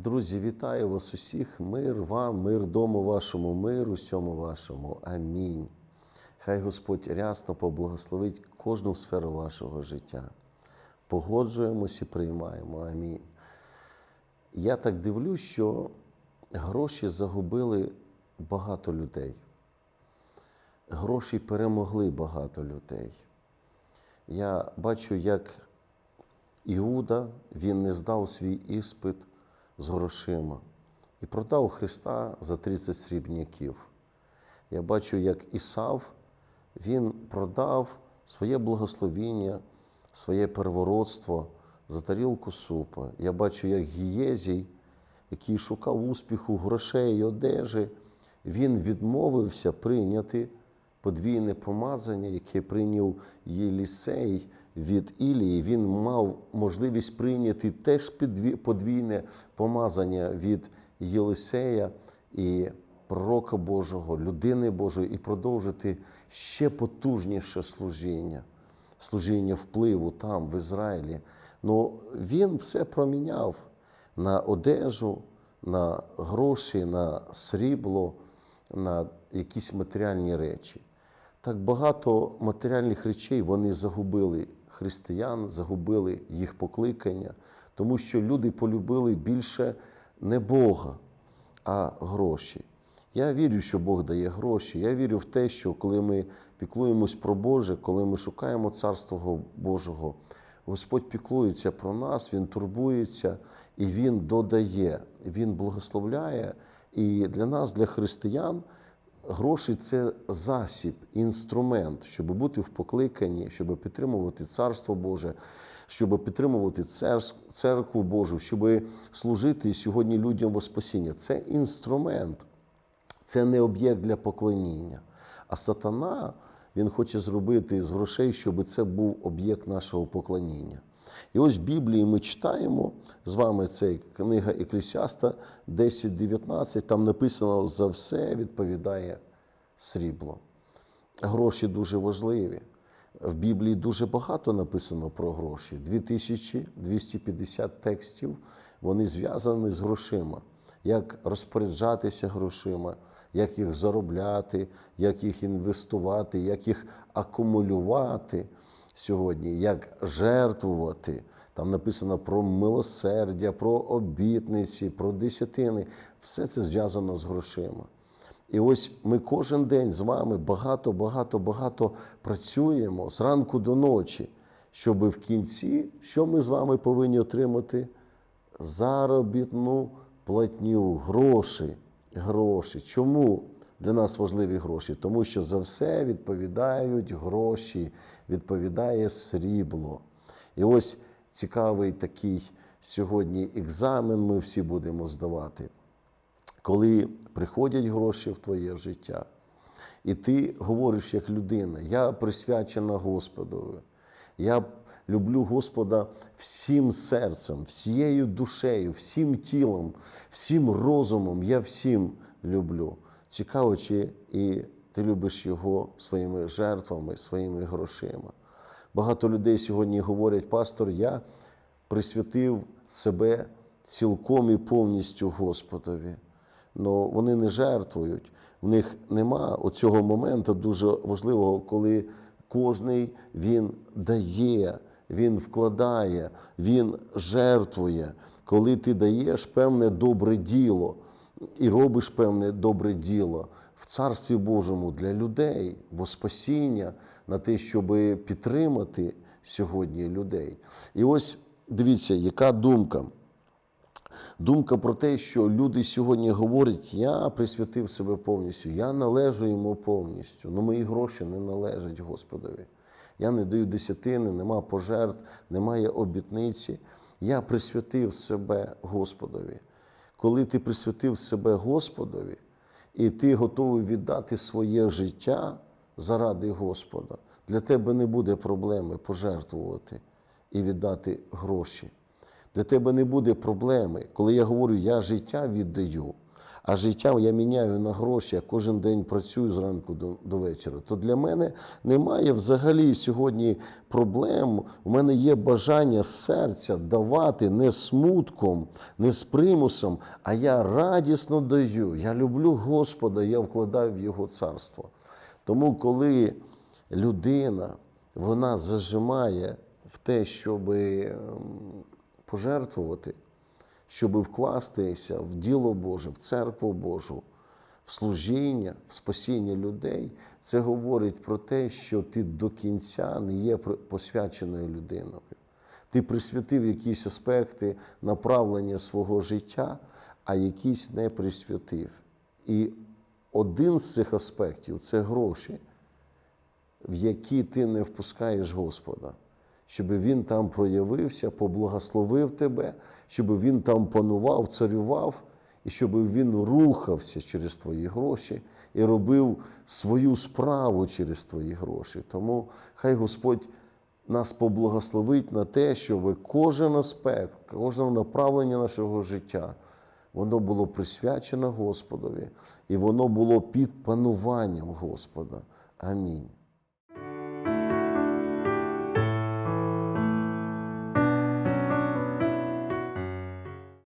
Друзі, вітаю вас усіх. Мир вам, мир дому вашому, мир усьому вашому. Амінь. Хай Господь рясно поблагословить кожну сферу вашого життя. Погоджуємось і приймаємо. Амінь. Я так дивлюсь, що гроші загубили багато людей. Гроші перемогли багато людей. Я бачу, як Іуда він не здав свій іспит з грошима і продав Христа за 30 срібняків. Я бачу, як Ісав він продав своє благословіння, своє первородство за тарілку супа. Я бачу, як Гієзій, який шукав успіху, грошей, одежі, він відмовився прийняти подвійне помазання, яке прийняв Єлісей від Ілії. Він мав можливість прийняти теж подвійне помазання від Єлисея і пророка Божого, людини Божої, і продовжити ще потужніше служіння, служіння впливу там, в Ізраїлі. Ну він все проміняв на одежу, на гроші, на срібло, на якісь матеріальні речі. Так багато матеріальних речей вони загубили християн, загубили їх покликання, тому що люди полюбили більше не Бога, а гроші. Я вірю, що Бог дає гроші. Я вірю в те, що коли ми піклуємось про Боже, коли ми шукаємо Царство Божого, Господь піклується про нас, Він турбується і Він додає, Він благословляє. І для нас, для християн, гроші це засіб, інструмент, щоб бути в покликанні, щоб підтримувати Царство Боже, щоб підтримувати церкву Божу, щоб служити сьогодні людям во спасіння. Це інструмент, це не об'єкт для поклоніння. А сатана він хоче зробити з грошей, щоб це був об'єкт нашого поклоніння. І ось в Біблії ми читаємо з вами це книга Еклесіаста 10.19, там написано за все відповідає срібло. Гроші дуже важливі. В Біблії дуже багато написано про гроші. 2250 текстів, вони зв'язані з грошима. Як розпоряджатися грошима, як їх заробляти, як їх інвестувати, як їх акумулювати сьогодні, як жертвувати. Там написано про милосердя, про обітниці, про десятини. Все це зв'язано з грошима. І ось ми кожен день з вами багато, багато, багато працюємо з ранку до ночі, щоб в кінці, що ми з вами повинні отримати? Заробітну платню, гроші. Гроші. Чому для нас важливі гроші? Тому що за все відповідають гроші, відповідає срібло. І ось цікавий такий сьогодні екзамен ми всі будемо здавати коли приходять гроші в твоє життя, і ти говориш як людина, я присвячена Господові, я люблю Господа всім серцем, всією душею, всім тілом, всім розумом, я всім люблю. Цікаво, чи і ти любиш його своїми жертвами, своїми грошима. Багато людей сьогодні говорять, пастор, я присвятив себе цілком і повністю Господові. Но вони не жертвують. В них нема оцього моменту дуже важливого, коли кожний він дає, він вкладає, він жертвує. Коли ти даєш певне добре діло і робиш певне добре діло в Царстві Божому для людей, во спасіння, на те, щоб підтримати сьогодні людей. І ось дивіться, яка думка. Думка про те, що люди сьогодні говорять, я присвятив себе повністю, я належу йому повністю. Ну мої гроші не належать Господові. Я не даю десятини, нема пожертв, немає обітниці. Я присвятив себе Господові. Коли ти присвятив себе Господові, і ти готовий віддати своє життя заради Господа, для тебе не буде проблеми пожертвувати і віддати гроші. Для тебе не буде проблеми, коли я говорю, я життя віддаю. А життя я міняю на гроші, я кожен день працюю зранку до, до вечора, то для мене немає взагалі сьогодні проблем. У мене є бажання серця давати не смутком, не з примусом, а я радісно даю. Я люблю Господа, я вкладаю в Його царство. Тому, коли людина вона зажимає в те, щоб пожертвувати, щоб вкластися в діло Боже, в церкву Божу, в служіння, в спасіння людей, це говорить про те, що ти до кінця не є посвяченою людиною. Ти присвятив якісь аспекти направлення свого життя, а якісь не присвятив. І один з цих аспектів це гроші, в які ти не впускаєш Господа, щоб Він там проявився, поблагословив тебе, щоб Він там панував, царював, і щоб Він рухався через твої гроші і робив свою справу через твої гроші. Тому хай Господь нас поблагословить на те, щоб кожен аспект, кожне направлення нашого життя. Воно було присвячено Господові, і воно було під пануванням Господа. Амінь.